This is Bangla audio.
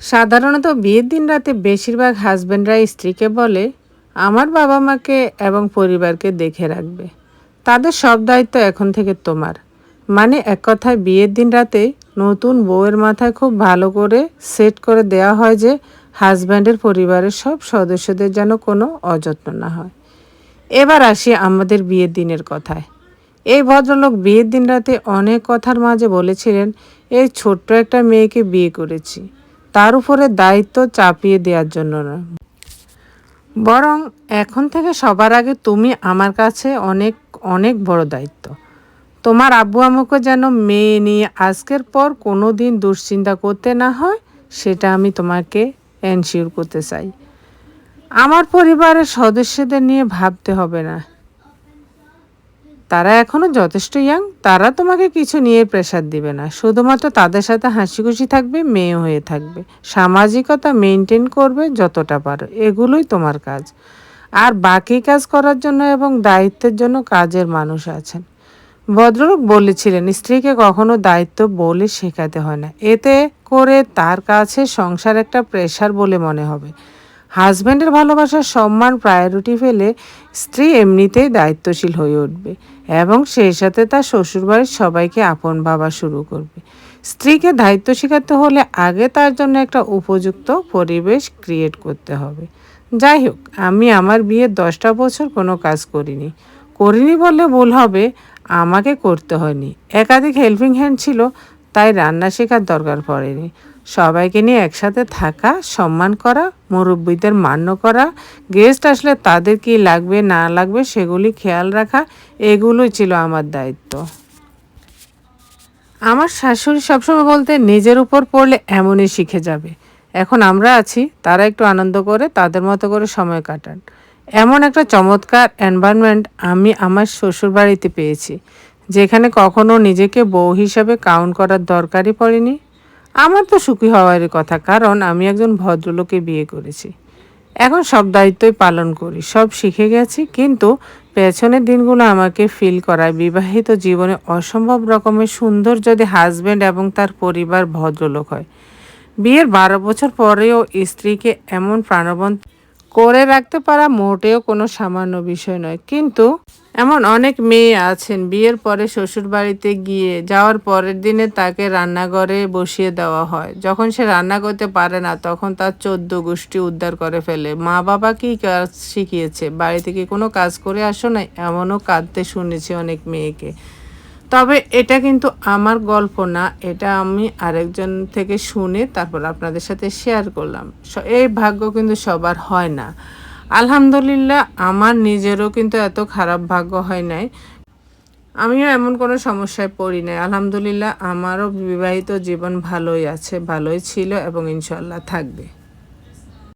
সাধারণত বিয়ের দিন রাতে বেশিরভাগ হাজব্যান্ডরা স্ত্রীকে বলে, আমার বাবা মাকে এবং পরিবারকে দেখে রাখবে। তাদের সব দায়িত্ব এখন থেকে তোমার। মানে এক কথায় বিয়ের দিন রাতে নতুন বউয়ের মাথায় খুব ভালো করে সেট করে দেওয়া হয় যে হাজব্যান্ডের পরিবারের সব সদস্যদের যেন কোনো অযত্ন না হয়। এবার আসি আমাদের বিয়ের দিনের কথায়। এই ভদ্রলোক বিয়ের দিন রাতে অনেক কথার মাঝে বলেছিলেন, এই ছোট্ট একটা মেয়েকে বিয়ে করেছি। তার উপরে দায়িত্ব চাপিয়ে দেওয়ার জন্য না বরং এখন থেকে সবার আগে তুমি আমার কাছে অনেক অনেক বড় দায়িত্ব। তোমার আব্বু আম্মুকে যেন মেয়ে নিয়ে আজকের পর কোনো দিন দুশ্চিন্তা করতে না হয়, সেটা আমি তোমাকে এনশিওর করতে চাই। আমার পরিবারের সদস্যদের নিয়ে ভাবতে হবে না। তারা এখনও যথেষ্ট ইয়াং তারা তোমাকে কিছু নিয়ে প্রেশার দিবে না। শুধুমাত্র তাদের সাথে হাসি খুশি থাকবে মেয়ে হয়ে থাকবে। সামাজিকতা মেনটেন করবে যতটা পারো, এগুলোই তোমার কাজ। আর বাকি কাজ করার জন্য এবং দায়িত্বের জন্য কাজের মানুষ আছেন। ভদ্রলোক বলেছিলেন, স্ত্রীকে কখনো দায়িত্ব বলে শেখাতে হয় না। এতে করে তার কাছে সংসার একটা প্রেশার বলে মনে হবে। হাজব্যান্ডের ভালোবাসার সম্মান প্রায়োরিটি ফেলে স্ত্রী এমনিতেই দায়িত্বশীল হয়ে উঠবে এবং সেই সাথে তার শ্বশুরবাড়ির সবাইকে আপন ভাবা শুরু করবে। স্ত্রীকে দায়িত্ব শেখাতে হলে আগে তার জন্য একটা উপযুক্ত পরিবেশ ক্রিয়েট করতে হবে। যাই হোক, আমি আমার বিয়ের দশটা বছর কোনো কাজ করিনি। করিনি বললে ভুল হবে, আমাকে করতে হয়নি। একাধিক হেল্পিং হ্যান্ড ছিল, তাই রান্না শেখার দরকার পড়েনি। সবাইকে নিয়ে একসাথে থাকা, সম্মান করা, মুরব্বীদের মান্য করা গেস্ট আসলে তাদের কি লাগবে, না লাগবে সেগুলি খেয়াল রাখা, এগুলোই ছিল আমার দায়িত্ব। আমার শাশুড়ি সবসময় বলতে, নিজের উপর পড়লে এমনই শিখে যাবে। এখন আমরা আছি, তারা একটু আনন্দ করে, তাদের মতো করে সময় কাটান। এমন একটা চমৎকার এনভায়রনমেন্ট আমি আমার শ্বশুরবাড়িতে পেয়েছি, যেখানে কখনো নিজেকে বউ হিসাবে কাউন্ট করার দরকারই পড়েনি। আমার তো সুখী হওয়ারই কথা, কারণ আমি একজন ভদ্রলোকে বিয়ে করেছি। এখন সব দায়িত্বই পালন করি, সব শিখে গেছি, কিন্তু পেছনের দিনগুলো আমাকে ফিল করায় বিবাহিত জীবনে অসম্ভব রকমের সুন্দর যদি হাজব্যান্ড এবং তার পরিবার ভদ্রলোক হয়। বিয়ের বারো বছর পরেও স্ত্রীকে এমন প্রাণবন্ত করে রাখতে পারা মোটেও কোনো সামান্য বিষয় নয়। কিন্তু এমন অনেক মেয়ে আছেন, বিয়ের পরে শ্বশুর বাড়িতে গিয়ে যাওয়ার পরের দিনে তাকে রান্নাঘরে বসিয়ে দেওয়া হয়। যখন সে রান্না করতে পারে না, তখন তার চোদ্দ গোষ্ঠী উদ্ধার করে ফেলে। মা বাবা কি কাজ শিখিয়েছে? বাড়ি থেকে কোনো কাজ করে আসো না এমনও কাঁদতে শুনেছি অনেক মেয়েকে। তবে এটা কিন্তু আমার গল্প না, এটা আমি আরেকজন থেকে শুনে তারপর আপনাদের সাথে শেয়ার করলাম। এই ভাগ্য কিন্তু সবার হয় না। আলহামদুলিল্লাহ, আমার নিজেরও কিন্তু এত খারাপ ভাগ্য হয় নাই। আমিও এমন কোনো সমস্যায় পড়ি নাই। আলহামদুলিল্লাহ, আমারও বিবাহিত জীবন ভালোই আছে, ভালোই ছিল এবং ইনশাল্লাহ থাকবে।